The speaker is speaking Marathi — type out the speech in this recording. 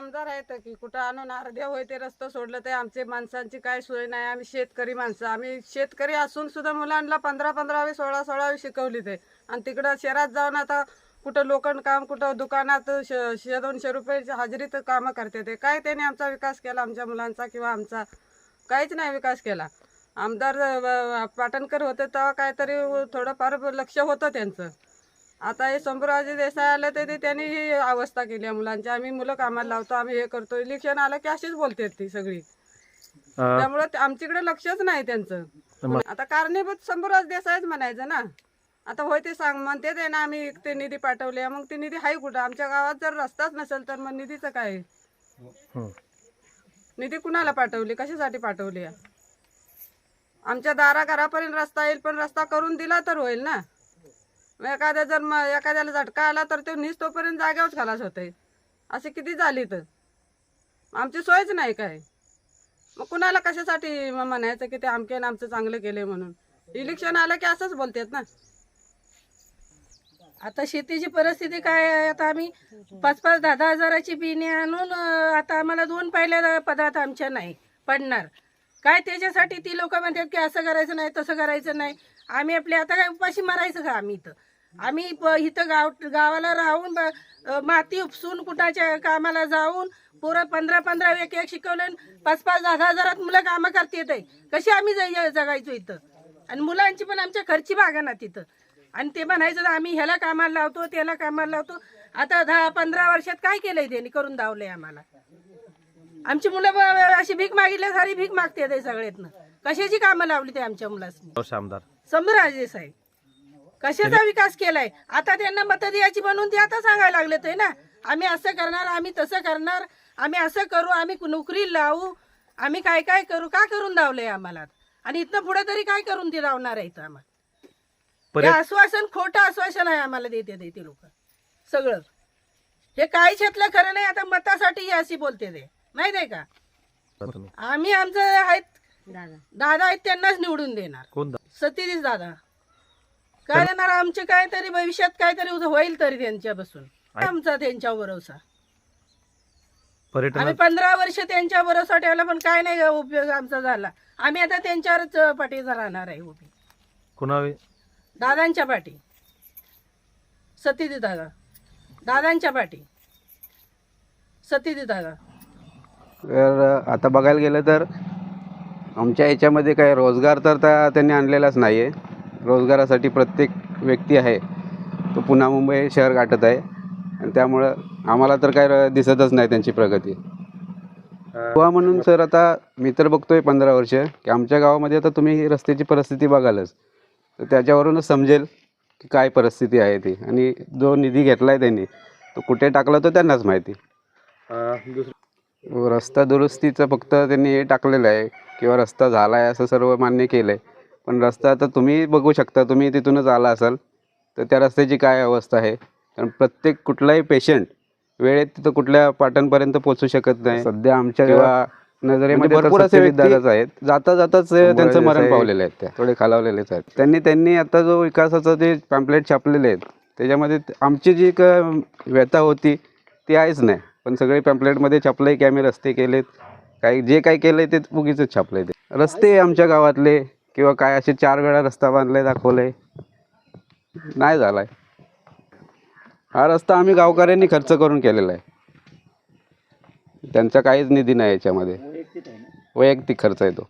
आमदार आहेत की कुठं आणून अर्ध्या होय ते रस्ता सोडलं ते आमचे माणसांची काय सोय नाही. आम्ही शेतकरी माणसं. आम्ही शेतकरी असून सुद्धा मुलांना पंधरा पंधरावी सोळा सोळावी शिकवली ते. आणि तिकडं शहरात जाऊन आता कुठं लोखंड काम कुठं दुकानात श शे दोनशे रुपयाची हजेरीत कामं करते ते. काय त्याने आमचा विकास केला? आमच्या मुलांचा किंवा आमचा? काहीच नाही विकास केला. आमदार पाटणकर होते तेव्हा काहीतरी थोडंफार लक्ष होतं त्यांचं. आता हे शंभूराजे देसाई आले तर ते त्यांनी ही अवस्था केली आहे मुलांची. आम्ही मुलं कामाला लावतो आम्ही हे करतो. इलेक्शन आलं की अशीच बोलतात ती सगळी. त्यामुळे ते- आमच्याकडे लक्षच नाही त्यांचं. आता कारणीभूत शंभूराज देसाईच म्हणायचं ना. आता होय ते सांग म्हणते ते ना आम्ही ते निधी पाठवले. मग ते निधी आहे कुठं? आमच्या गावात जर रस्ताच नसेल तर मग निधीचं काय? हं. निधी कुणाला पाठवली? कशासाठी पाठवली? आमच्या दारा घरापर्यंत रस्ता येईल पण रस्ता करून दिला तर होईल ना. एखाद्या जर म- एखाद्याला झटका आला तर ते नीस तोपर्यंत खलास होते असे किती झाली तर? आमची सोयच नाही काय. मग कुणाला कशासाठी म्हणायचं की ते आमके आमचं चांगलं केले म्हणून? इलेक्शन आलं की असंच बोलतात ना. आता शेतीची परिस्थिती काय आहे? आता आम्ही पाच पाच दहा दहा हजाराची बिने आणून आता आम्हाला दोन पहिल्या पदार्थ आमच्या नाही पडणार. काय त्याच्यासाठी ती लोक म्हणतात की असं करायचं नाही तसं करायचं नाही. आम्ही आपले आता काय उपाशी मारायचं का आम्ही इथं? आम्ही इथं गाव गावाला राहून माती उपसून कुठाच्या कामाला जाऊन पोरं पंधरा पंधरा एक एक शिकवले पाच पाच दहा हजारात मुलं कामं करतात कशी आम्ही जग- जगायचो इथं? आणि मुलांची पण आमच्या खर्ची भागा ना तिथं. आणि ते म्हणायचं आम्ही ह्याला कामाला लावतो त्याला कामाला लावतो. आता दहा पंधरा वर्षात काय केलंय त्यांनी? करून दावलंय आम्हाला. आमची मुलं अशी भीक मागितल्या सारी भीक मागते सगळ्यातनं कशाची कामं लावली ते आमच्या वर्ष आमदार समराजे साहेब कशाचा विकास केलाय? आता त्यांना मत द्यायची म्हणून ते आता सांगायला लागले ते ना? आम्ही असं करणार आम्ही तसं करणार आम्ही असं करू आम्ही नोकरी लावू आम्ही काय काय करू का करून दावलंय आम्हाला? आणि इथनं पुढे तरी काय करून ते लावणार आहे इथं आम्हाला? हे आश्वासन खोटं आश्वासन आहे आम्हाला देते ते ते लोक. सगळं. हे काहीच यातलं खरं नाही आता मतासाठी अशी बोलते ते. माहीत आहे का आम्ही आमचं आहेत दादा. आहेत त्यांनाच निवडून देणार. सतीश दादा. काय देणार आमचे काहीतरी भविष्यात काहीतरी होईल तरी त्यांच्यापासून. आमचा त्यांच्यावर भरोसा. आम्ही पंधरा वर्ष त्यांच्या भरोसा ठेवला पण काय नाही उपयोग आमचा झाला. आम्ही आता त्यांच्यावरच पाठीचा राहणार आहे उभी. कुणावे? दादांच्या पाठी. सतीश दादा. दादांच्या पाठी. सतीश दादा. तर आता बघायला गेलं तर आमच्या याच्यामध्ये काय रोजगार तर त्या त्यांनी आणलेलाच नाही आहे रोजगारासाठी प्रत्येक व्यक्ती आहे. तो पुन्हा मुंबई शहर गाठत आहे. आणि त्यामुळं आम्हाला तर काय दिसतच नाही त्यांची प्रगती. किंवा म्हणून सर आता मी तर बघतोय पंधरा वर्ष की आमच्या गावामध्ये आता तुम्ही रस्त्याची परिस्थिती बघालच. तर त्याच्यावरूनच समजेल की काय परिस्थिती आहे ती. आणि जो निधी घेतला आहे त्यांनी तो कुठे टाकला तो त्यांनाच माहिती. रस्ता दुरुस्तीचं फक्त त्यांनी हे टाकलेलं आहे किंवा रस्ता झाला आहे असं सर्व मान्य केलं आहे पण रस्ता आता तुम्ही बघू शकता तुम्ही तिथूनच आला असाल तर त्या रस्त्याची काय अवस्था आहे? कारण प्रत्येक कुठलाही पेशंट वेळेत तिथं कुठल्या पाटणपर्यंत पोहोचू शकत नाही. सध्या आमच्या नजरेमध्ये भरपूर असे व्यक्ती आहेत. जाता जाताच त्यांचं मरण पावलेले आहेत त्या. थोडे खालावलेलेच आहेत. त्यांनी त्यांनी आता जो विकासाचं जे पॅम्पलेट छापलेले आहेत त्याच्यामध्ये आमची जी व्यथा होती ती आहेच नाही. पण सगळे पॅम्पलेटमध्ये छापले की आम्ही रस्ते केलेत. काही जे काही केलंय ते उगीच छापलंय ते. रस्ते आमच्या गावातले किंवा काय असे चार वेळा रस्ता बांधलाय दाखवलंय. नाही झालाय. हा रस्ता आम्ही गावकऱ्यांनी खर्च करून केलेला आहे. त्यांचा काहीच निधी नाही याच्यामध्ये. वैयक्तिक खर्च आहे तो.